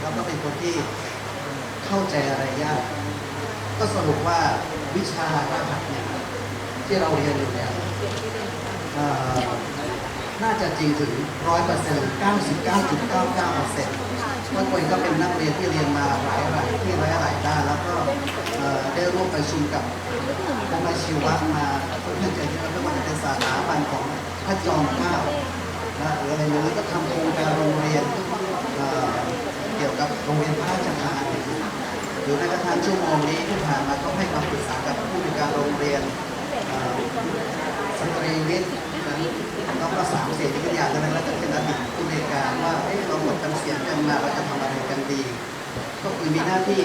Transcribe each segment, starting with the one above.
แล้วก็เป็นคนที่เข้าใจอะไรยาก ก็สรุปว่าวิชารหัสเนี่ยที่เราเรียนอยู่เนี่ยน่าจะจริงถึงร้อยเปอร์เซ็นต์เก้าสิบเก้าจุดเก้าเก้าเปอร์เซ็นต์เพราะตัวเองก็เป็นนักเรียนที่เรียนมาหลายหลายที่หลายหลายด้านแล้วก็ได้ร่วมประชุมกับคณะชีวะมาเนื่อจากที่เราไม่ว่าจะเป็นสถาบันของพระจอมเกล้านะหรืออะไรหรือก็ทำโครงการโรงเรียน เกี่ยวกับโรงเรียนพระราชทานหรือแม้กระทั่งชั่วโมงนี้ที่ผ่านมาก็ให้คำปรึกษากับผู้ในการโรงเรียนสตรีวิทย์น้องก็สามเสียงวิทยาตอนนั้นแล้วก็เป็นอดีตผู้ในการว่าเอ๊ะเราหมดกันเสียงกันมาเราจะทำอะไรกันดี ก็คือมีหน้าที่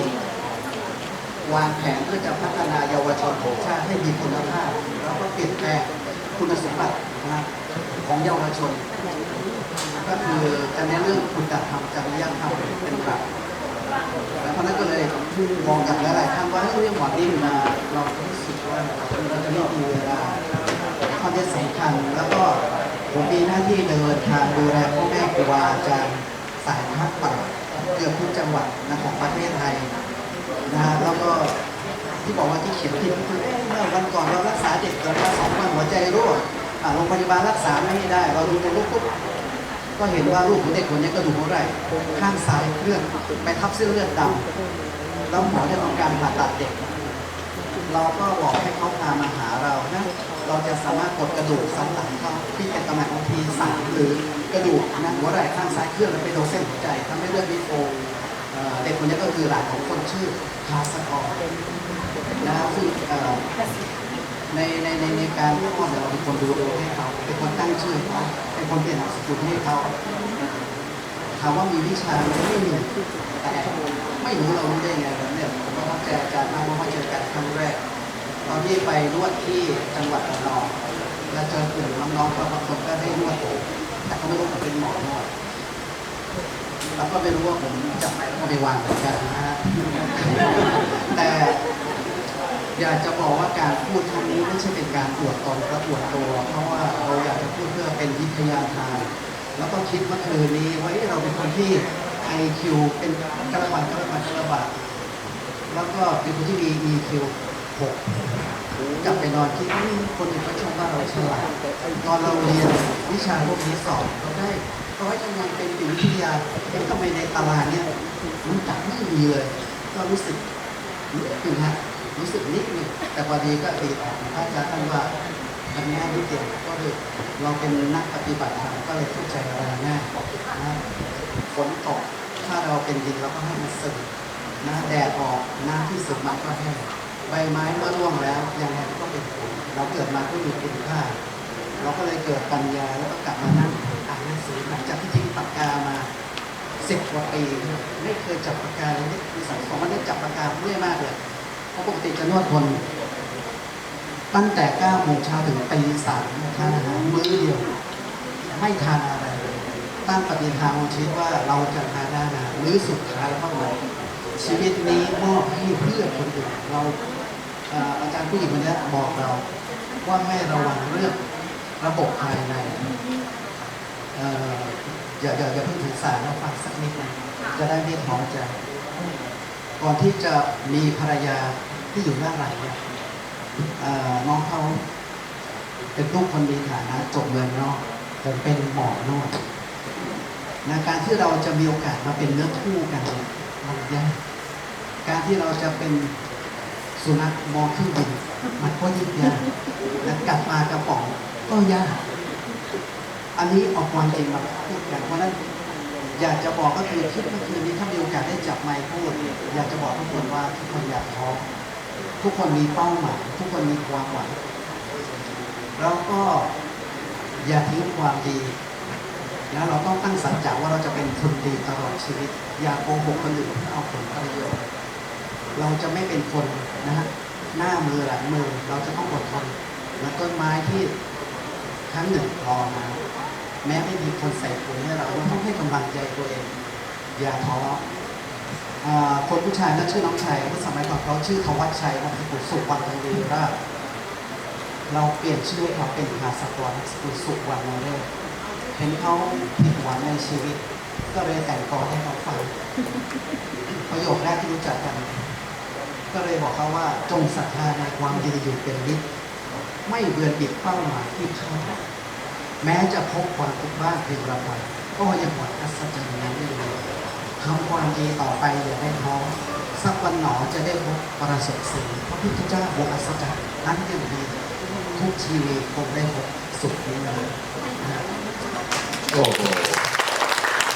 วางแผนเพื่อจะพัฒนาเยาวชนของชาติให้มีคุณภาพแล้วก็เปลี่ยนแปลงคุณสมบัตินะของเยาวชน ก็คือจะเน้นเรื่องคุณธรรมจริยธรรมเป็นหลักแล้วเพราะนั้นก็เลยมองกับหลายๆท่านว่าเฮ้เรื่องหมอนิ่มมาเรารู้สึกว่าเราจะไม่มีเวลาข้อนี้สำคัญแล้วก็ผมมีหน้าที่เดินทางดูแลพ่อแม่ครูบาอาจารย์สายพักป่าเกือบทุกจังหวัดนะของประเทศไทยนะฮะแล้วก็ที่บอกว่าที่เขียนผิดคือเมื่อวันก่อนเรารักษาเด็กเกิดมาสองวันหัวใจรั่วโรงพยาบาลรักษาไม่ได้ เราดูในรูปปุ๊บ ก็เห็นว่าลูกของเด็กคนนี้กระดูกหัวไหล่ข้างซ้ายเลือดไปทับเส้นเลือดดำแล้วหมอจะทำการผ่าตัดเด็ก เราก็บอกให้เขาพามาหาเรานะเราจะสามารถกดกระดูกสันหลังเขาที่เป็นตำแหน่งของทีสามหรือกระดูกนะหัวไหล่ข้างซ้ายเคลื่อนแล้วไปโดนเส้นหัวใจทำให้เลือดวิโฟเอ่อเด็กคนนี้ก็คือหลานของคนชื่อพาสกอร์นะซึ่งเอ่อ ในในในในการคลอดเนี่ยเราเป็นคนดูดูให้เขาเป็นคนตั้งชื่อเขาเป็นคนเปลี่ยนนามสกุลให้เขาถามว่ามีวิชาไมไม่มีแต่ไม่รู้เรารู้ได้ไงแบบเนี่ยผมก็ต้องเจออาจารย์มากเพราะว่าเจอกันครั้งแรกตอนที่ไปนวดที่จังหวัดระนองแล้วเจอกลุ่มน้องๆบางคนก็ได้นวดผมแต่เขาไม่รู้ผมเป็นหมอนวดแล้วก็ไม่รู้ว่าผมจะไปแล้วก็ไปวางเหมือนกันนะฮะแต่ อยากจะบอกว่าการพูดครั้งนี้ไม่ใช่เป็นการอวดตนและอวดตัว เพราะว่าเราอยากจะพูดเพื่อเป็นวิทยาทาน แล้วก็คิดเมื่อคืนนี้ว่าเอ๊ะเราเป็นคนที่ IQ เป็นกระบาดกระบาดกระบาดแล้วก็เป็นคนที่มี EQ 6กลับไปนอนคิดว่านี่คนอื่นเขาชมว่าเราฉลาดตอนเราเรียนวิชาพวกนี้สอบเราได้ร้อยคะแนนเป็นติวิทยาเอ๊ะทำไมในตารางเนี่ยมันจับไม่มีเลย ก็รู้สึกนิดนึงฮะ รู้สึกนิดนึงแต่พอดีก็ตีออกพระอาจารย์ท่านว่าทำง่ายนิดเดียวก็เลยเราเป็นนักปฏิบัติธรรมก็เลยเข้าใจอะไรง่ายนะฝนตกถ้าเราเป็นดินเราก็ให้มันซึมนะแดดออกหน้ำที่ซึมมันก็แห้งใบไม้เมื่อร่วงแล้วยังไงก็เป็นผลเราเกิดมาก็มีคุณค่าเราก็เลยเกิดปัญญาแล้วก็กลับมานั่งอ่านหนังสือหลังจากที่ทิ้งปากกามาสิบกว่าปีไม่เคยจับปากกาเลยนี่มีสังคมไม่ได้จับปากกาเรื่อยมากเลย เพราะปกติจะนวดคน ตั้งแต่9โมงเช้าถึงตีสามทานอาหารมื้อเดียว ไม่ทานอะไรเลยตั้งปฏิทานของชีวิตว่าเราจะทานอาหารมื้อสุดท้ายเท่านั้นชีวิตนี้มอบให้เพื่อคนอื่นเราอาจารย์ผู้หญิงคนนี้บอกเราว่าให้ระวังเรื่องระบบภายในอย่าอย่าอย่าเพิ่งถือสารเราฟังสักนิดนะจะได้ไม่ท้อใจ ก่อนที่จะมีภรรยาที่อยู่ด้านหลังเนี่ยน้องเขาเป็นลูกคนมีฐานะจบเมืองนอกผมเป็นหมอนวดนะการที่เราจะมีโอกาสมาเป็นเนื้อคู่กันเนี่ยมันยากการที่เราจะเป็นสุนัขมองเครื่องบินมันก็ยิ่งยากและกลับมากระป๋องก็ยาก อันนี้เออกความจริงมาพูดกันเพราะนั้น อยากจะบอกก็คือคิดเมื่อคืนนี้ถ้ามีโอกาสได้จับไมค์พูดอยากจะบอกทุกคนว่าทุกคนอยากท้อทุกคนมีเป้าหมายทุกคนมีความหวังแล้วก็อย่าทิ้งความดีนะเราต้องตั้งสัจจะว่าเราจะเป็นคนดีตลอดชีวิต อย่าโกหกคนอื่นเพื่อเอาผลประโยชน์เราจะไม่เป็นคนนะฮะหน้ามือหลังมือเราจะต้องอดทนและต้นไม้ที่ครั้งหนึ่งรอมา แม้ไม่มีคนใส่ปุ๋ยให้เราเราต้องให้กำลังใจตัวเอง อย่าท้อคนผู้ชายนั่นชื่อน้องชัยเมื่อสมัยก่อนเขาชื่อธวัชชัยนามสกุลสุวรรณเรราชเราเปลี่ยนชื่อเขาเป็นภาสกรนามสกุลสุวรรณเรศเห็นเขาผิดหวังในชีวิต ก็เลยแต่งกอให้เขาฟังประโยคแรกที่รู้จักกัน ก็เลยบอกเขาว่าจงศรัทธาในความดีอยู่เป็นนิดไม่เบือนบิดเป้าหมายที่เขา แม้จะพบความทุกข์บ้างเพียงละวันก็ยังหวังอัศจรรย์นั้นไม่เลยทำความดีต่อไปอย่าได้ท้อสักวันหนอจะได้พบประสบสิ่งพระพุทธเจ้าบอกอัศจรรย์นั้นยังดีทุกชีวิตคงได้พบสุขนี้นะโอ้โห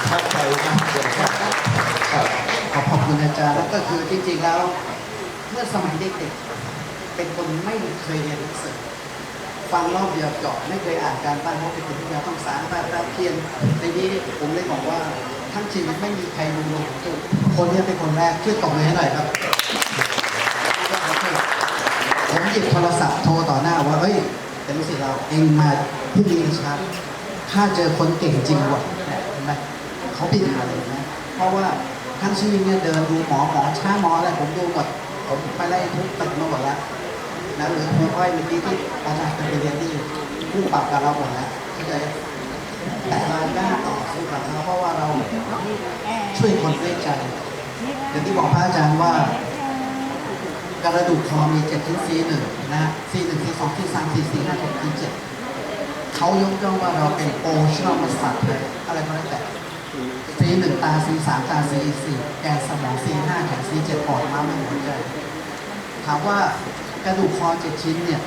ทักใจมากเลยครับครับขอขอบคุณอาจารย์แล้วก็คือจริงๆแล้ว เมื่อสมัยเด็กๆเป็นคนไม่เคยเรียนหนังสือ ฟังรอบเดียวจบไม่เคยอ่านการบ้านเพราะเป็นคนที่ยาต้องสารตาตาเพียนในนี้ผมเลยบอกว่าทั้งชีวิตไม่มีใครรู้ลงจุดคนนี้เป็นคนแรกช่วยตบมือให้หน่อยครับ ผมหยิบโทรศัพท์โทรต่อหน้าว่าเฮ้ยเป็นลูกศิษย์เราเองมาพี่ดีชันถ้าเจอคนเก่งจริงว่ะเห็นไหมเขาบินมาเลยนะเพราะว่าทั้งชีวิตเนี่ยเดินดูหมอหมอช้าหมออะไรผมดูหมดผมไปไล่ทุกตึกมาหมดแล้ว นะหรือครูอ้อยเมื่อกี้ที่อาจารย์ไปเรียนที่ผู้ปรับกับเราหมดแล้วเข้าใจแต่เรากล้าต่อสู้กับเขาเพราะว่าเราช่วยคนด้วยใจอย่างที่บอกพระอาจารย์ว่ากระดูกคอมีเจ็ดชิ้นซีหนึ่งนะซีหนึ่งซีสองซีสามซีสี่ห้าหกซีเจ็ดเขายกย่องว่าเราเป็นโอชอมัสสัตว์เลยอะไรก็แล้วแต่ซีหนึ่งตาซีสามตาซีสี่แกนสมองซีห้าแขนซีเจ็ดปอดม้ามไม่หัวใจถามว่า กระดูกคอเจ็ดชิ้นเนี่ย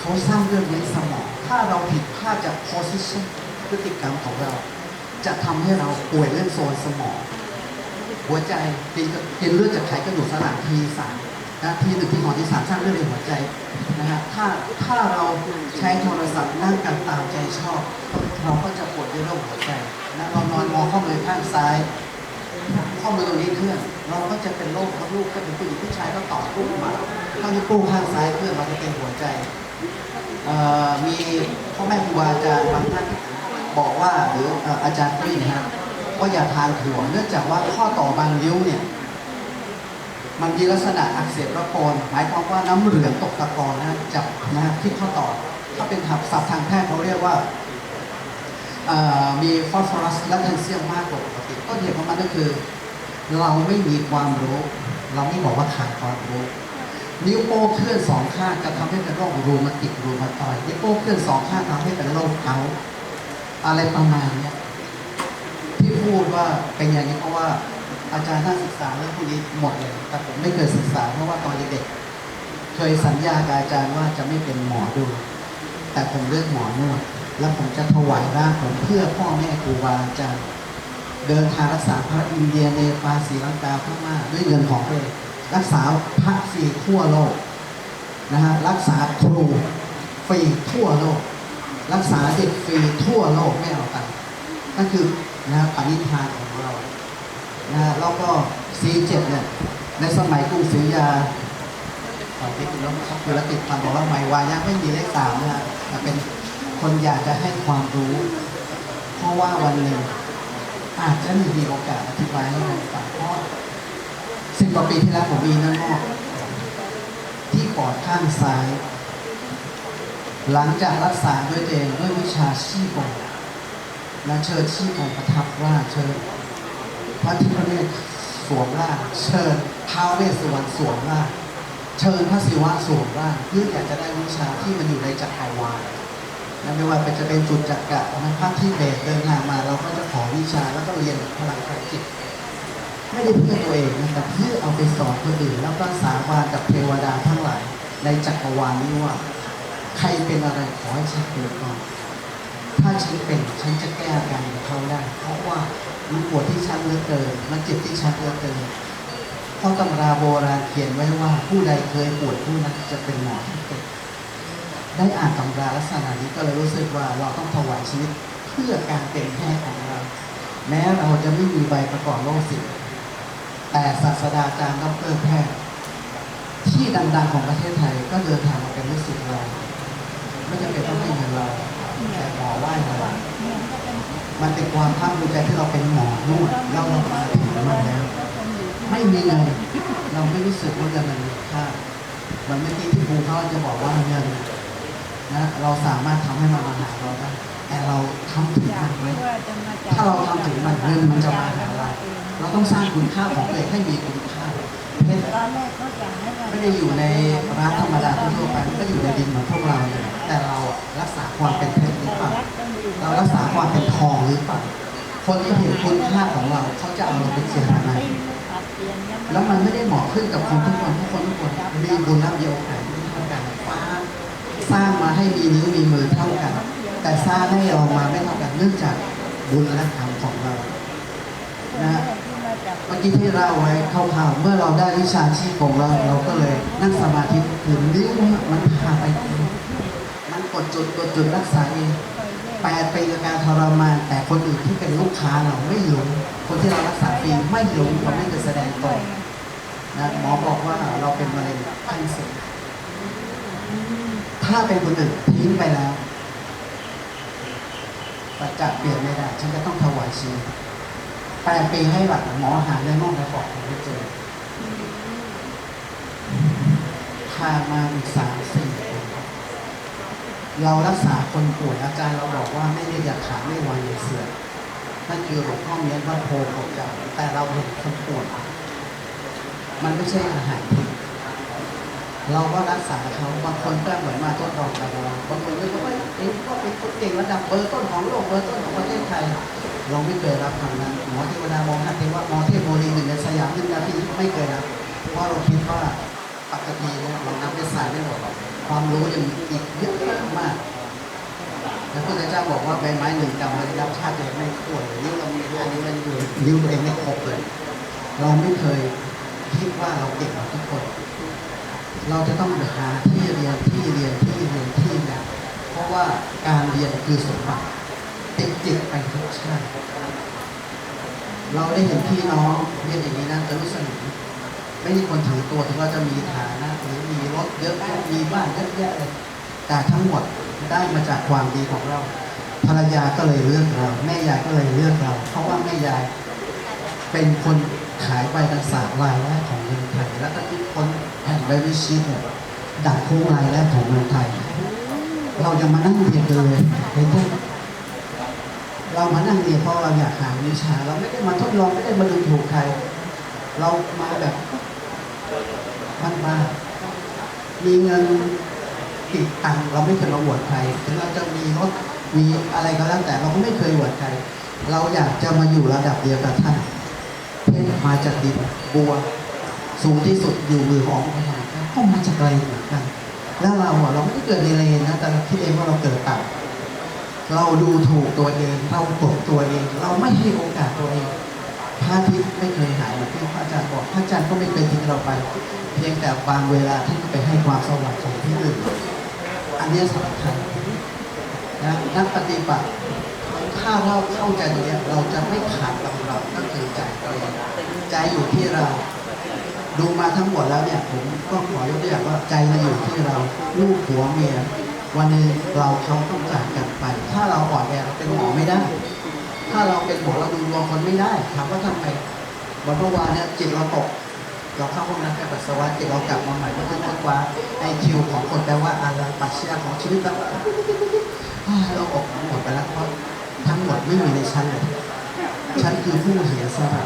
เขาสร้างเรื่องเลี้ยงสมอง ถ้าเราผิดพลาดจาก position พฤติกรรมของเรา จะทำให้เราป่วยเรื่องโซนสมอง หัวใจเป็นเลือดจากไขกระดูกสันหลังทีสามนะทีหนึ่งที่สองที่สามสร้างเลือดในหัวใจนะฮะถ้าถ้าเราใช้โทรศัพท์นั่งกันตามใจชอบ เราก็จะปวดด้วยโรคหัวใจนะเรานอนมองข้อมือข้างซ้าย ข้อมือตรงนี้เคลื่อนเราก็จะเป็นโรคทั้งลูกก็เป็นผู้หญิงผู้ชายก็ต่อปุ๊บมาข้างนี้วโป้งข้างซ้ายเคลื่อนเราจะเป็นหัวใจมีพ่อแม่ครูบาอาจารย์บางท่านบอกว่าหรืออาจารย์พี่นะฮะว่าอย่าทานถั่วเนื่องจากว่าข้อต่อบางริ้วเนี่ยมันมีลักษณะอักเสบระปนหมายความว่าน้ำเหลืองตกตะกอนนะจับนะที่ข้อต่อถ้าเป็นทับศัพท์ทางแพทย์เขาเรียกว่ามีฟอสฟอรัสและแคลเซียมมากกว่าปกติต้นเหตุของมันก็คือ เราไม่มีความรู้ เราไม่บอกว่าขาดความรู้ นิ้วโป้งเคลื่อนสองข้างจะทำให้เป็นโรครูมาติกรูมาตอยนิ้วโป้งเคลื่อนสองข้างทำให้เป็นโรคเกาอะไรประมาณเนี้ยที่พูดว่าเป็นอย่างนี้เพราะว่าอาจารย์ท่านศึกษาเรื่องพวกนี้หมดเลย แต่ผมไม่เคยศึกษาเพราะว่าตอนเด็กๆเคยสัญญากับอาจารย์ว่าจะไม่เป็นหมอดู แต่ผมเลือกหมอนวด แล้วผมจะถวายร่างผมเพื่อพ่อแม่ครูบาอาจารย์ เดินทางรักษาพระอินเดียเนปาลศรีลังกาพม่าด้วยเงินของตัวเองรักษาพระฟรีทั่วโลกนะฮะรักษาครูฟรีทั่วโลก รักษาเด็กฟรีทั่วโลกไม่เอาตังค์นั่นคือนะฮะปณิธานของเรานะแล้วก็ซีเจ็ดเนี่ยในสมัยกรุงศรีอยุธยาตอนที่คุณน้องครับคือละติดพันบอกว่าไม่วายังไม่มีเลขสามนะฮะแต่เป็นคนอยากจะให้ความรู้ เพราะว่าวันหนึ่ง อาจจะมีโอกาสอธิบายให้มันฟังเพราะสิบกว่าปีที่แล้วผมมีน้องอกที่ปอดข้างซ้าย หลังจากรักษาด้วยเองด้วยวิชาชีพงและเชิญชีพงประทับร่าเชิญพระทิพเนศสวมร่างเชิญท้าวเวสสุวรรณสวมร่างเชิญพระศิวะสวมร่างเพื่ออยากจะได้วิชาที่มันอยู่ในจักรวาล นะไม่ว่าเป็นจะเป็นจุดจักระนะภาพที่เบสเดินทางมาเราก็จะขอวิชาแล้วก็เรียนพลังกายจิตไม่ได้เพื่อตัวเองนะแต่เพื่อเอาไปสอนคนอื่นแล้วก็สาบานกับเทวดาทั้งหลายในจักรวาลนี้ว่า ใครเป็นอะไรขอให้ฉันเป็นก่อนถ้าฉันเป็นฉันจะแก้กรรของเขาได้ เพราะว่ามันปวดที่ฉันเลือเกินมันเจ็บที่ฉันเลือเกินเพราะตำราโบราณเขียนไว้ว่าผู้ใดเคยปวดผู้นั้นจะเป็นหมอที่เป็น ได้อ่านตำราลักษณะนี้ก็เลยรู้สึกว่าเราต้องถวายชีวิตเพื่อการเป็นแพทย์ของเรา แม้เราจะไม่มีใบประกอบโรคศิลป์แต่ศาสตราจารย์ดอกเตอรแพทย์ ที่ดังๆของประเทศไทยก็เดินทางมาเป็นลูกศิษย์เราไม่จำเป็นต้องให้เงินเราแต่หมอไหว้เรามันเป็นความภาคภูมิใจที่เราเป็นหมอนวดเราเรามาถึงมันแล้ว ไม่มีเงินเราไม่รู้สึกว่าเงินมันมีค่าเหมือนเมื่อกี้ที่ครูเขาจะบอกว่าเงิน นะเราสามารถทำให้มันมาหาเราได้แต่เราทำถึงมันไหมถ้าเราทำถึงมันเงินมันจะมาหาเราเราเราต้องสร้างคุณค่าของตัวเองให้มีคุณค่าเพชรตอนแรกเขาอยากให้เราไม่ได้อยู่ในร้านธรรมดาทั่วๆไปมันก็อยู่ในดินเหมือนพวกเราเนี่ยแต่เรารักษาความเป็นเพชรหรือเปล่ารักกันอยู่เรารักษาความเป็นทองหรือเปล่าคนที่เห็นคุณค่าของเราเขาจะเอาเราเป็นสิ่งไหนปรับเปลี่ยนยังแล้วมันไม่ได้เหมาะขึ้นกับคนทุกคนทุกคนทุกคนมีบุญรับเดียวกันไม่เท่ากันฟ้า สร้างมาให้มีนิ้วมีมือเท่ากัน แต่สร้างให้เรามาไม่เท่ากันเนื่องจากบุญและธรรมของเรานะฮะเมื่อกี้ที่เราไว้คร่าวๆเมื่อเราได้วิชาชีพของเราเราก็เลยนั่งสมาธิถึงนิ้วมันพาไปเองมันกดจุดกดจุดรักษาเองแปดปีกับการทรมานแต่คนอื่นที่เป็นลูกค้าเราไม่หลงคนที่เรารักษาฟรีไม่หลงเขาไม่เคยแสดงตนนะหมอบอกว่าเราเป็นมะเร็งขั้นสูง ถ้าเป็นคนอื่นทิ้งไปแล้วปัจจัยเปลี่ยนไม่ได้ ฉันจะต้องถวายชีวิตแปดปีให้หลังหมอหาในห้องระบอกผมไม่เจอพามาอีกสามสี่คนเรารักษาคนป่วยอาจารย์เราบอกว่าไม่ได้อยากขาไม่วายเสื่อนั่นคือหลวงพ่อเมียนวัดโพของเจ้าแต่เราเห็นคนป่วยมันไม่ใช่อาหารทิพย์ เราก็รักษาเขาบางคนก็เหมือนมาทดลองกับเราบางคนก็บอกว่าเอ๊ะก็เป็นคนเก่งระดับเบอร์ต้นของโลกเบอร์ต้นของประเทศไทยเราไม่เคยรับคำนั้นหมอเทวดามองหันเทวะหมอเทพโมลีหนึ่งในสยามหนึ่งนาทีไม่เคยรับเพราะเราคิดว่าปกติเนี่ยเรานับเป็นสายไม่หมดความรู้ยังอีกเยอะมากแล้วพระเจ้าบอกว่าใบไม้หนึ่งกำมันรับชาติเองไม่ควรนิ้วเรามีห้านิ้มันอยู่นิ้วเองไม่ครบเลยเราไม่เคยคิดว่าเราเก่ง เราจะต้องหาที่เรียนที่เรียนที่เรียนที่เรียนเพราะว่าการเรียนคือสมบัติติดจิตไปทุกชาติเราได้เห็นพี่น้องเรียนอย่างนี้นะจะรู้สึกไม่มีคนถือตัวถึงเราจะมีฐานะหรือมีรถเยอะแยะมีบ้านเยอะแยะเลยแต่ทั้งหมดได้มาจากความดีของเรา ภรรยาก็เลยเลือกเรา แม่ยายก็เลยเลือกเรา เพราะว่าแม่ยายเป็นคนขายใบกันสามรายแรกของเมืองไทยแล้วก็คิดค้น แผ่นใบวิชิตเนี่ยดักคู่รายแรกของเมืองไทย เรายังมานั่งเรียนเลยเห็นไหมเรามานั่งเรียนเพราะเราอยากหาวิชา เราไม่ได้มาทดลองไม่ได้มาดูถูกใคร เรามาแบบมันมามีเงินติดตังเราไม่เคยมาอวดใครถึงเราจะมีรถมีอะไรก็แล้วแต่เราก็ไม่เคยอวดใคร เราอยากจะมาอยู่ระดับเดียวกับท่านเพชรมาจากดินบัว สูงที่สุดอยู่มือของพระ ก็มาจากอะไรเหมือนกัน แล้วเราอะเราไม่ได้เกิดในเลนนะ แต่เราคิดเองว่าเราเกิดต่ำเราดูถูกตัวเอง เรากดตัวเอง เราไม่ให้โอกาสตัวเอง พระอาทิตย์ไม่เคยหายเหมือนที่พระอาจารย์บอก พระอาจารย์ก็ไม่เคยทิ้งเราไป เพียงแต่บางเวลาท่านไปให้ความสว่างของที่อื่น อันนี้สำคัญนะนักปฏิบัติถ้าเราเข้าใจตรงนี้เราจะไม่ขาดตำรับก็คือใจตัวเองใจอยู่ที่เรา ดูมาทั้งหมดแล้วเนี่ยผมก็ขอยกตัวอย่างว่าใจมันอยู่ที่เราลูกผัวเมียวันหนึงเราเขาต้องจากกันไป ถ้าเราอ่อนแอเราเป็นหมอไม่ได้ ถ้าเราเป็นหมอเราดูดวงคนไม่ได้ถามว่าทำไมวันเมื่อวานเนี่ยจิตเราตกเราเข้าห้องน้ำไปปัสสาวะจิตเรากลับมาใหม่เพื่อค้นว้าไอคิวของคนแปลว่าอะไรปัจจัยของชีวิตเราเราออกหมดไปแล้วเพราะทั้งหมดไม่มีในชั้นเลยฉันคือผู้เสียสละ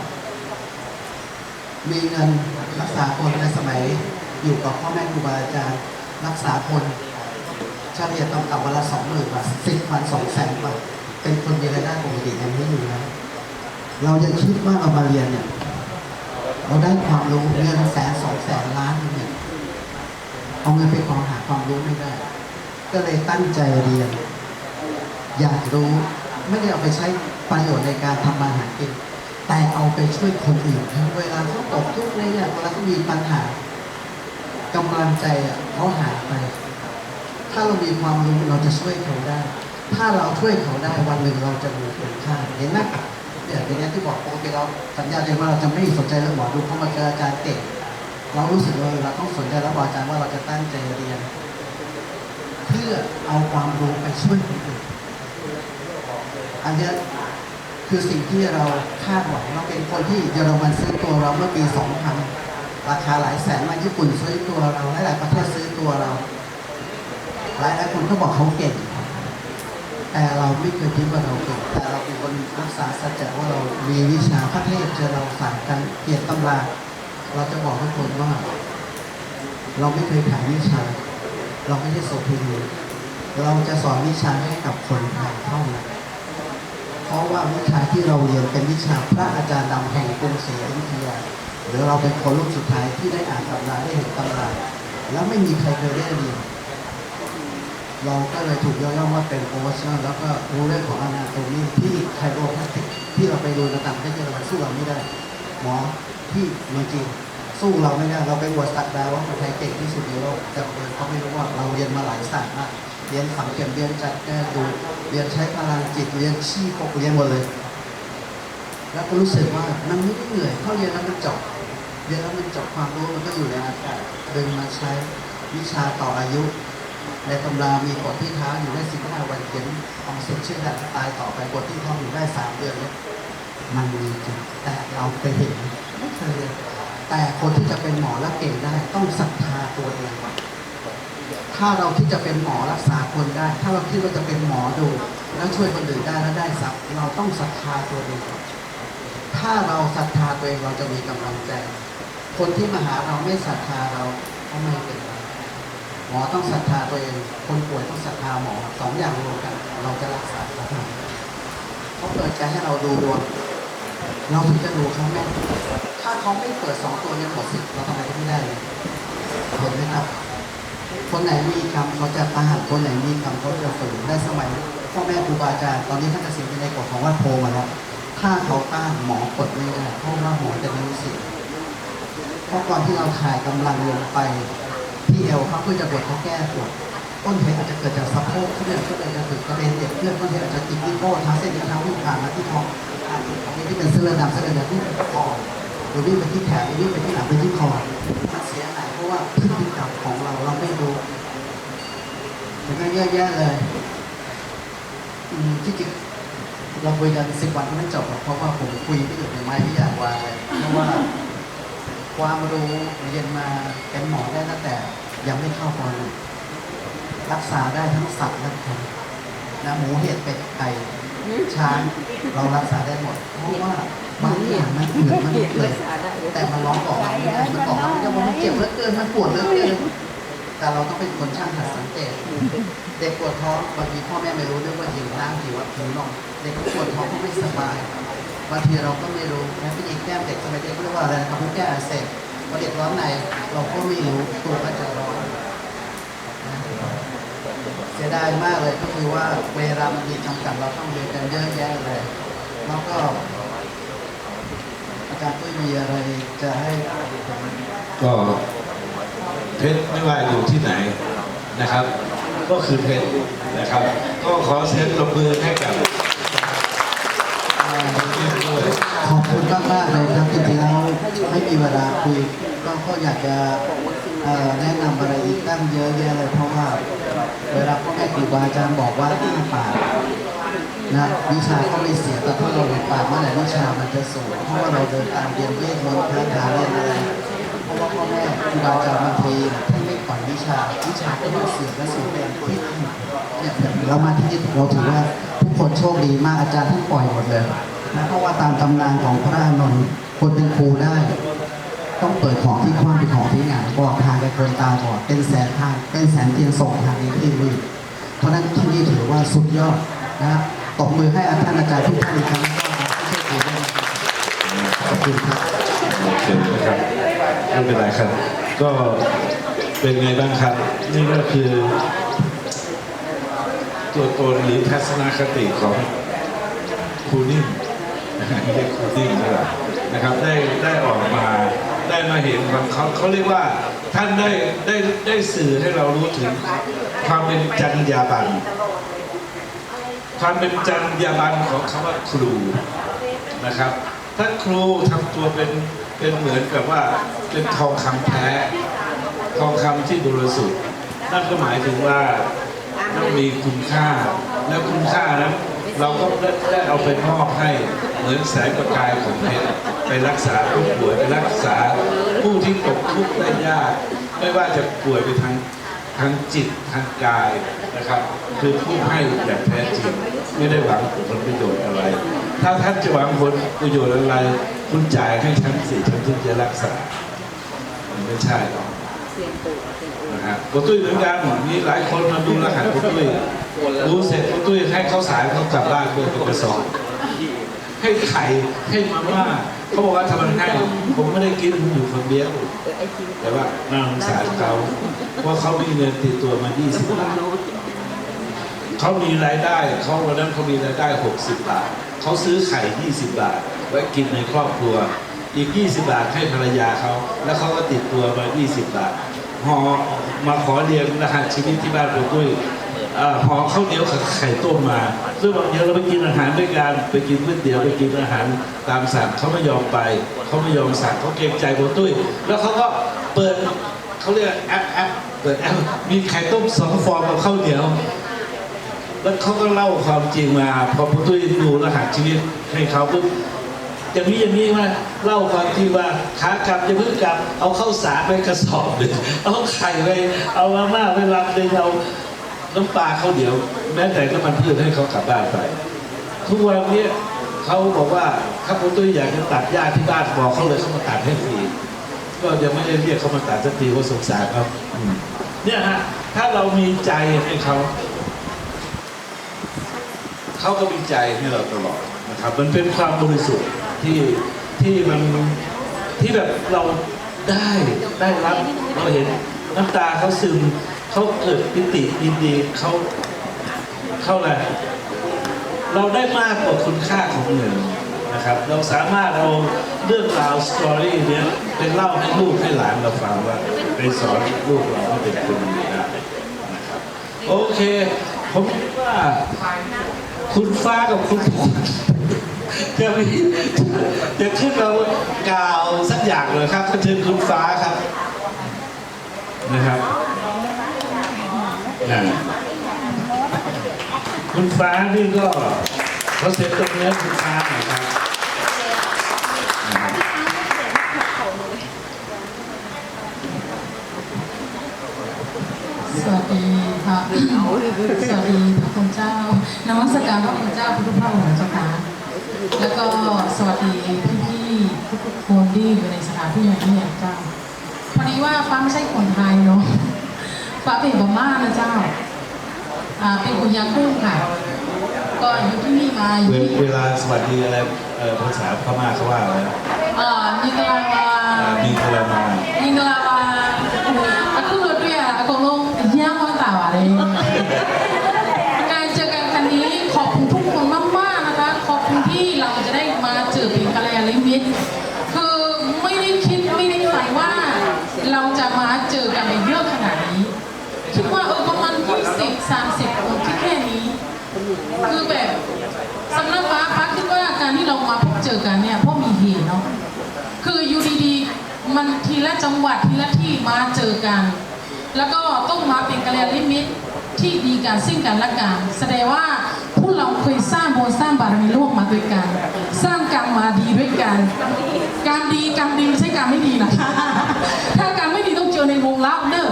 มีเงิน รักษาคนในสมัยอยู่กับพ่อแม่ครูบาอาจารย์รักษาคนเฉลี่ยต้องกับวันละสองหมื่นบาทสิบวันสองแสนบาทเป็นคนมีรายได้ปกติยังไม่อยู่แล้วเรายังคิดว่าเรามาเรียนเนี่ยเราได้ความรู้เงินแสนสองแสนล้านเนี่ยเอาเงินไปกองหาความรู้ไม่ได้ ก็เลยตั้งใจเรียน อยากรู้ไม่ได้เอาไปใช้ประโยชน์ในการทำมาหากิน แต่เอาไปช่วยคนอื่นเวลาเขาตกทุกข์ในเนี่ยเวลาเขามีปัญหากำลังใจอะเขาหายไป ถ้าเรามีความรู้เราจะช่วยเขาได้ ถ้าเราช่วยเขาได้วันหนึ่งเราจะมีคุณค่าเห็นไหมเนี่ยนอย่างที่บอกปกติเราสัญญาเองว่าเราจะไม่สนใจเรื่องหมอดูเพราะมาเจออาจารย์เก่งเรารู้สึกว่าเราต้องสนใจแล้วบอกอาจารย์ว่าเราจะตั้งใจเรียน เพื่อเอาความรู้ไปช่วยคนอื่นอันนี้ คือสิ่งที่เราคาดหวังเราเป็นคนที่เยอรมันซื้อตัวเราเมื่อปี 2000 ราคาหลายแสนมาญี่ปุ่นซื้อตัวเราหลายๆประเทศซื้อตัวเรา หลายหลายคนก็บอกเขาเก่ง แต่เราไม่เคยคิดว่าเราเก่งแต่เราเป็นคนรักษาสัจจะว่าเรามีวิชาพระเทพเจอเราสายกันเกียรติตำราเราจะบอกทุกคนว่า เราไม่เคยขายวิชา เราไม่ได้โสเภณีเราจะสอนวิชาให้กับคนไทยเท่านั้น ราะว่าวิชาที่เราเรียนเป็นวิชาพระอาจารย์ดำแห่งกรุงศรีอยุธยาหรือเราเป็นคนรุ่นสุดท้ายที่ได้อ่านตำราได้เห็นตำราแล้วไม่มีใครเคยได้เรียนเราก็เลยถูกย่อๆว่าเป็นโอเวอร์ชันแล้วก็รู้เรื่องของอนาโตมีที่ไคโรพลาสติกที่เราไปดูในต่างประเทศเยอรมันสู้เราไม่ได้ หมอที่เมืองจีนสู้เราไม่ได้ เราไปอวดสักดาว่าคนไทยเก่งที่สุดในโลกแต่เขาไม่รู้ว่าเราเรียนมาหลายศาสตร์มาก เรียนฝังเข็มเรียนจัดแก้ดูเรียนใช้พลังจิตเรียนชี้พกเรียนหมดเลย แล้วก็รู้สึกว่ามันไม่ได้เหนื่อยเท่าเรียนแล้วมันจบเรียนแล้วมันจบความรู้มันก็อยู่ในอากาศดึงมาใช้วิชาต่ออายุ ในตำรามีกฎที่เท้าอยู่ได้15วันเขียนของเสร็จชื่อแหละตายต่อไปกฎที่ท้องอยู่ได้3เดือนเนี่ยมันมีจริงแต่เราไปเห็นไม่เคยเลยแต่คนที่จะเป็นหมอและเก่งได้ต้องศรัทธาตัวเองก่อน ถ้าเราที่จะเป็นหมอรักษาคนได้ ถ้าเราคิดว่าจะเป็นหมอดู แล้วช่วยคนอื่นได้แล้วได้ทรัพย์เราต้องศรัทธาตัวเองก่อนถ้าเราศรัทธาตัวเองเราจะมีกำลังใจ คนที่มาหาเราไม่ศรัทธาเราก็ไม่เป็นไรหมอต้องศรัทธาตัวเอง คนป่วยต้องศรัทธาหมอสองอย่างรวมกัน เราจะรักษาเขาได้เขาเปิดใจให้เราดูดวงเราถึงจะดูเขาแม่ถ้าเขาไม่เปิดสองตัวนี้หมดสิทธิ์เราทำอะไรก็ไม่ได้เลยเห็นไหมครับ คนไหนมีกรรมเขาจะตามคนไหนมีกรรมเขาจะฝืนได้สมัยพ่อแม่ครูบาอาจารย์ตอนนี้ท่านเกษียณในกฎของวัดโพมาแล้วถ้าเขาต้านหมอกดไม่ได้เพราะว่าหมอจะไม่รู้สิทธิ์เพราะก่อนที่เราถ่ายกำลังลงไปที่เอวเขาเพื่อจะบดเขาแก้ปวดต้นเหตุอาจจะเกิดจากสะโพกเลือดก็เลยจะถึงกระเด็นเด็กเลือดต้นเหตุอาจจะติดที่โป้ทั้งเส้นที่เท้าวิ่งผ่านมาที่คออันนี้ที่เป็นเส้นเลือดดำเส้นเลือดแดงที่คอหรือวิ่งไปที่แขนหรือวิ่งไปที่หลังไปที่คอมันเสียหายเพราะว่าพฤติกรรมของเราเราไม่รู้ มันก็แย่ๆเลยอืมที่จริงเราคุยกันสิบวันก็ไม่จบหรอกเพราะว่าผมคุยไม่หยุดในไม้ที่อยากวางเลยเพราะว่าความรู้เรียนมาเป็นหมอได้ตั้งแต่ยังไม่เข้าปหนึ่งรักษาได้ทั้งสัตว์และคนนะหมูเห็ดเป็ดไก่ช้างเรารักษาได้หมด เพราะว่าบางอย่างมันเหมือนมันเกิดแต่มันร้องออกมาไม่ได้มันออกมาไม่ได้ว่ามันเจ็บเหลือเกินมันปวดเหลือเกิน แต่เราต้องเป็นคนช่างหัดสังเกต เด็กปวดท้องบางทีพ่อแม่ไม่รู้เรื่องว่าหิวน้ำหิวว่าหิวนมเด็กก็ปวดท้องก็ไม่สบายบางทีเราก็ไม่รู้นะพี่หญิงแก้มเด็กสมัยเด็กเรียกว่าอะไรนะครับพวกแก้อักเสบพอเด็กร้อนในเราก็ไม่รู้ตัวก็จะร้อนเสียดายมากเลยก็คือว่าเวลามันมีจำกัดเราต้องเรียนกันเยอะแยะเลย แล้วก็อาจารย์ตุ้ยมีอะไรจะให้ก็ เพชรไม่ว่าอยู่ที่ไหนนะครับ ก็คือเพชรนะครับ ก็ขอเสียงปรบมือให้กับขอบคุณมากมากเลยครับจริงๆแล้วไม่มีเวลาคุยก็ก็อยากจะแนะนำอะไรอีกตั้งเยอะแยะเลยเพราะว่าเวลาพ่อแม่ครูบาอาจารย์บอกว่าอ้าปากนะวิชาก็ไม่เสียแต่ถ้าเราเรียนปากเมื่อไหร่วิชามันจะสูงเพราะว่าเราเดินตามเรียนเวทมนต์คาถาเรียนอะไร ครูบาอาจารย์บางทีท่านไม่ปล่อยวิชา วิชาก็มาเสียและสูญเป็นที่เนี่ยเรามาที่นี่เราถือว่าทุกคนโชคดีมากอาจารย์ท่านปล่อยหมดเลยนะเพราะว่าตามตำนานของพระอานนท์คนเป็นครูได้ ต้องเปิดของที่คว่ำเป็นของที่หงายบอกทางแก่คนตาบอดเป็นแสนทางเป็นแสนเทียนส่งทางนี้ที่นี่เพราะนั้นที่นี่ถือว่าสุดยอดนะตบมือให้อาจารย์อาจารย์ทุกท่านอีกครั้งขอบคุณครับ โอเคนะครับไม่เป็นไรครับ ก็เป็นไงบ้างครับ นี่ก็คือ ตัวตนหรือทัศนคติของครูนิ่มเรียกครูนิ่มนะครับนะครับได้ได้ออกมาได้มาเห็นความเขาเขาเรียกว่าท่านได้ได้ได้สื่อให้เรารู้ถึงความเป็นจรรยาบรรณความเป็นจรรยาบรรณของคำว่าครูนะครับ ถ้าครูทำตัวเป็น เป็นเหมือนกับว่าเป็นทองคำแท้ ทองคำที่บริสุทธิ์นั่นก็หมายถึงว่าต้องมีคุณค่า แล้วคุณค่านั้นเราก็ได้เอาไปมอบให้เหมือนแสงประกายของเพชรไปรักษาผู้ป่วยไปรักษาผู้ที่ตกทุกข์ได้ยาก ไม่ว่าจะป่วยไปทางทางจิตทางกายนะครับ คือผู้ให้อย่างแท้จริงไม่ได้หวังผลประโยชน์อะไร ถ้าท่านจะหวังผลประโยชน์อะไร คุณจ่ายให้ฉันสิฉันถึงจะรักษา มันไม่ใช่หรอกนะฮะโกตุ้ยเหมือนกันมีหลายคนมาดูรหัสโกตุ้ยดูเสร็จโกตุ้ยให้ข้าวสารเขากลับบ้านด้วยเป็นกระสอบให้ไข่ให้มาม่าเขาบอกว่าทำไมให้ผมไม่ได้กินอยู่คนเดียวแต่ว่าน่าสงสารเขาเพราะเขามีเงินติดตัวมา 20 บาทเขามีรายได้เขาวันนั้นเขามีรายได้ 60 บาทเขาซื้อไข่ 20 บาท ไว้กินในครอบครัว อีก 20 บาทให้ภรรยาเขา แล้วเขาก็ติดตัวมา 20 บาทหอมาขอเรียนรหัสชีวิตที่บ้านผมด้วยเอ่อหอข้าวเหนียวกับไข่ต้มมาซึ่งบางทีเราไปกินอาหารด้วยกันไปกินก๋วยเตี๋ยวไปกินอาหารตามสั่งเขาไม่ยอมไปเขาไม่ยอมสั่งเขาเกรงใจโบตุ้ยแล้วเขาก็เปิดเขาเรียกแอปแอปเปิดแอปมีไข่ต้มสองฟองกับข้าวเหนียว แล้วเขาก็เล่าความจริงมาพอพุตุ้ยดูรหัสชีวิตให้เขาปุ๊บ อย่างนี้อย่างนี้ว่าเล่าความจริงว่าขากลับจะเพิ่งกลับ เอาข้าวสารไปกระสอบหนึ่งเอาไข่ไปเอามาม่าไปลำหนึ่งเอาน้ำปลาเขาวเดี๋ยวแม้แต่น้ำมันพืชให้เขากลับบ้านไป ทุกวันเนี้เขาบอกว่าถ้าพุตุ้ยอยากจะตัดหญ้าที่บ้านบอกเขาเลยเขามาตัดให้ฟรีก็ยังไม่ได้เรียกเขามาตัดสักทีว่าะสงสารเขาอืมเนี่ยฮะถ้าเรามีใจให้เขาเขาก็มีใจให้เราตลอดนะครับ มันเป็นความบริสุทธิ์ ที่ที่มันที่แบบเราได้ได้รับเราเห็นน้ำตาเขาซึมเขาเกิดปิติยินดีเขาเขาอะไรเราได้มากกว่าคุณค่าของเงินนะครับ เราสามารถเอาเรื่องราวสตอรี่เนี้ยไปเล่าให้ลูกให้หลานเราฟังว่าไปสอนลูกเราให้เป็นคนดีได้นะครับโอเค ผมคิดว่าคุณฟ้ากับคุณผล จะมีจะขึ้นมากล่าวสักอย่างเลยครับก็เชิญคุณฟ้าครับนะครับนะคุณฟ้านี่ก็เขาเซ็ตตรงนี้คุณฟ้าหน่อยครับนะครับสวัสดีค่ะสวัสดีพระคุณเจ้านมัสการพระคุณเจ้าทุกพระองค์เจ้าค่ะ แล้วก็สวัสดีพี่พี่กคนที่อยู่ในสถานที่แห่งนี้เจ้าพอดีว่าฟ้าไม่ใช่คนไทยเนาะฟ้าเป็นบาม่านะเจ้าอ่าเป็นคนยางกุ้งค่ะ ก็อยู่ที่นี่มาอยู่เวลาสวัสดีอะไรเอ่อภาษาพม่าเขาว่าอะไรอ่ามีกลาวามีกลาวามีกลาวา คือไม่ได้คิดไม่ได้ฝันว่า เราจะมาเจอกันในเยอะขนาดนี้ คิดว่าเออประมาณ20 30คนที่แค่นี้ คือแบบสำหรับฟ้าฟ้าคิดว่าการที่เรามาพบเจอกันเนี่ยเพราะมีเหตุเนาะคืออยู่ดีๆมันทีละจังหวัดทีละที่มาเจอกัน แล้วก็ต้องมาเป็นกัลยาณมิตที่ดีกันซึ่งกันและกันแสดงว่า เราเคยสร้างบุญสร้างบารมีร่วมมาด้วยกัน สร้างกรรมมาดีด้วยกันการดีกรรมดีไม่ใช่กรรมไม่ดีนะคะ ถ้ากรรมไม่ดีต้องเจอในวงลับเด้อ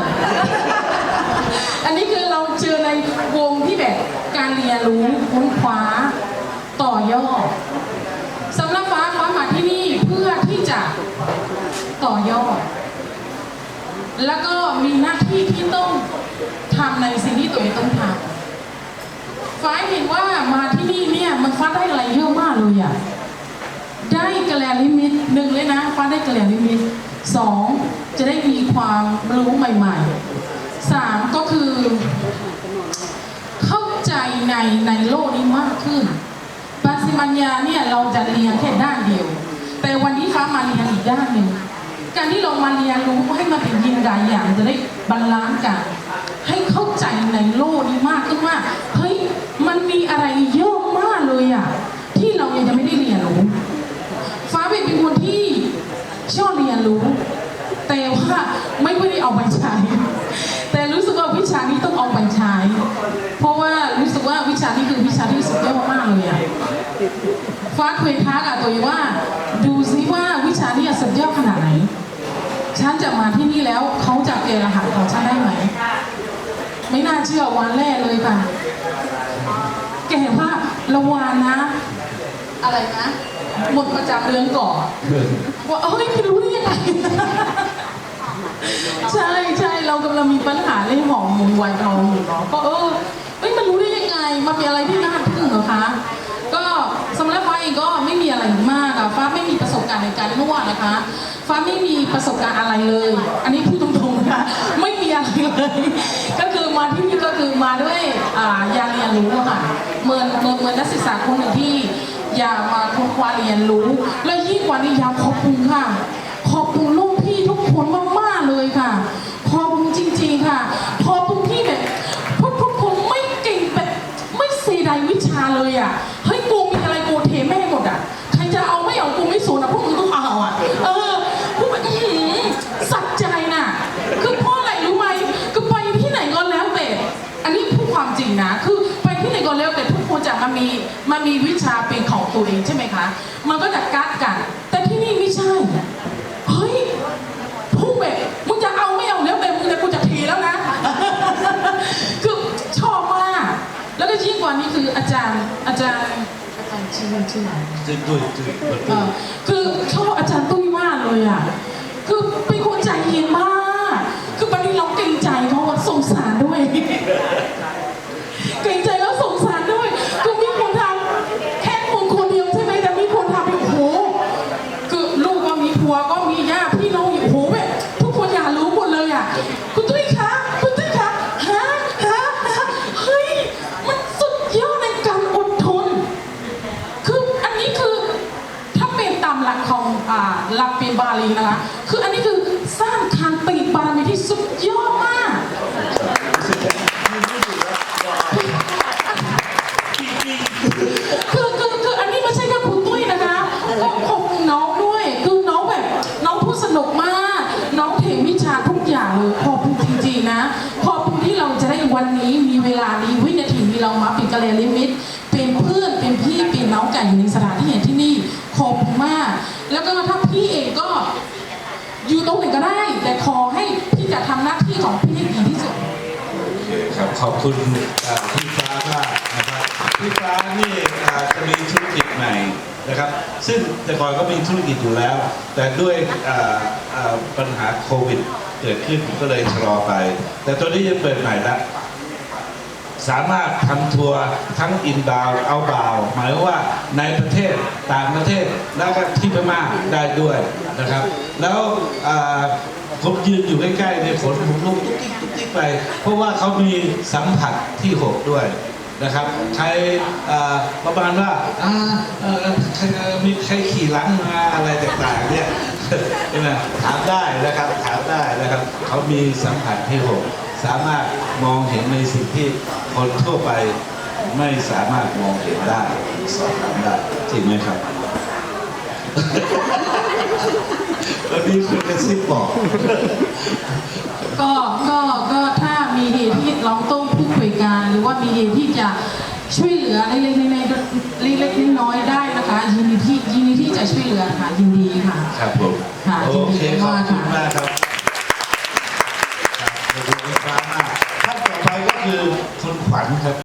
อันนี้คือเราเจอในวงที่แบบการเรียนรู้ค้นคว้าต่อยอดสำหรับฟ้าฟ้ามาที่นี่เพื่อที่จะต่อยอด แล้วก็มีหน้าที่ที่ต้องทำในสิ่งที่ตัวเองต้องทำ ฟ้าเห็นว่ามาที่นี่เนี่ยมันฟ้าได้อะไรเยอะมากเลยอะได้กระแลลิมิตหนึ่งเลยนะฟ้าได้กระแลลิมิตสองจะได้มีความรู้ใหม่ๆสามก็คือ เข้าใจในในโลกนี้มากขึ้นปาสิมัญญาเนี่ยเราจะเรียนแค่ด้านเดียว แต่วันนี้ฟ้ามาเรียนอีกด้านหนึ่งการที่เรามาเรียนรู้ให้มาเป็นยินหลายอย่างจะได้บาลานซ์กัน ให้เข้า ในโลกนี้มากขึ้นว่าเฮ้ยมันมีอะไรเยอะมากเลยอะที่เรายังจะไม่ได้เรียนรู้ ฟ้าเป็นเป็นคนที่ชอบเรียนรู้ แต่ว่าไม่ค่อยได้เอาไปใช้ แต่รู้สึกว่าวิชานี้ต้องเอาไปใช้ เพราะว่ารู้สึกว่าวิชานี้คือวิชาที่สุดยอดมากเลยอะฟ้าเคยท้ากับตัวเองว่า ดูซิว่าวิชานี้สุดยอดขนาดไหนฉันจะมาที่นี่แล้วเขาจะเกรหัสของฉันได้ไหม ไม่น่าเชื่อวันแรกเลยค่ะ แกเห็นว่าละวานนะ อะไรนะ หมดประจำเดือนก่อนว่าเอ้ยไม่รู้ได้ยังไง ใช่ใช่เรากำลังมีปัญหาเรื่องหอมมุนไวทองอยู่เนาะก็เออเอ้ยมันรู้ได้ยังไง มันมีอะไรที่น่าทึ่งเหรอคะ ก็สำหรับฟ้าเองก็ไม่มีอะไรมากอะฟ้าไม่มีประสบการณ์ในการนวดนะคะ ฟ้าไม่มีประสบการณ์อะไรเลย อันนี้พูดตรงๆนะคะไม่มี อะไรเลย ก็คือมาที่นี่ก็คือมาด้วยอยากเรียนรู้ค่ะเหมือนเหมือนเหมือนนักศึกษาคนหนึ่งที่อยากมาค้นคว้าเรียนรู้ แล้วยิ่งกว่านี้อยากขอบคุณค่ะ ขอบคุณลูกพี่ทุกคนมากๆเลยค่ะขอบคุณจริง ๆค่ะขอบคุณที่แบบพวกพวกผมไม่เก่งแบบไม่เสียดายวิชาเลยอะเฮ้ยกูมีอะไรกูเทแม่หมดอะใครจะเอาไม่เอากูไม่สนอะพวก มามีมามีวิชาเป็นของตัวเองใช่ไหมคะ มันก็จะกัดกัน แต่ที่นี่ไม่ใช่เฮ้ยพูดแบบมึงจะเอาไม่เอาแล้วแต่มึงจะกูจะทีแล้วนะคือชอบมากแล้วก็ยิ่งกว่านี้คืออาจารย์อาจารย์อาจารย์ชื่อชื่ออะไรจึงด้วยจึงเออคือชอบอาจารย์ตุ้ยมากเลยอะ ขอบคุณพี่ฟ้ามากนะครับพี่ฟ้านี่จะมีธุรกิจใหม่นะครับ ซึ่งแต่ก่อนก็มีธุรกิจอยู่แล้ว แต่ด้วยปัญหาโควิดเกิดขึ้นก็เลยชะลอไป แต่ตอนนี้ยังเปิดใหม่แล้วสามารถทำทัวร์ทั้งอินบาวเอาบาวหมายว่าในประเทศต่างประเทศแล้วก็ที่พม่าได้ด้วยนะครับ แล้วผมยืนอยู่ใกล้ๆในฝนผมลุกิ๊กไป เพราะว่าเขามีสัมผัสที่หกด้วยนะครับใครอ่าประมาณว่าามีใครขี่หลังมาอะไรต่างๆเนี่ยใช่ไหมถามได้นะครับถามได้นะครับเขามีสัมผัสที่หกสามารถมองเห็นในสิ่งที่คนทั่วไปไม่สามารถมองเห็นได้สอบถามได้จริงไหมครับวันนี้คุณกระซิบบอก ก็ก็ก็ถ้ามีเหตุที่เราต้องพูดคุยกันหรือว่ามีเหตุที่จะช่วยเหลือเล็กๆน้อยๆเล็กๆน้อยๆได้นะคะยินดีที่ยินดีที่จะช่วยเหลือค่ะยินดีค่ะครับผมค่ะโอเคยินดีขอบมากคุณค่ะมากครับครับขอบคุณมากท่านต่อไปก็คือคุณขวัญครับ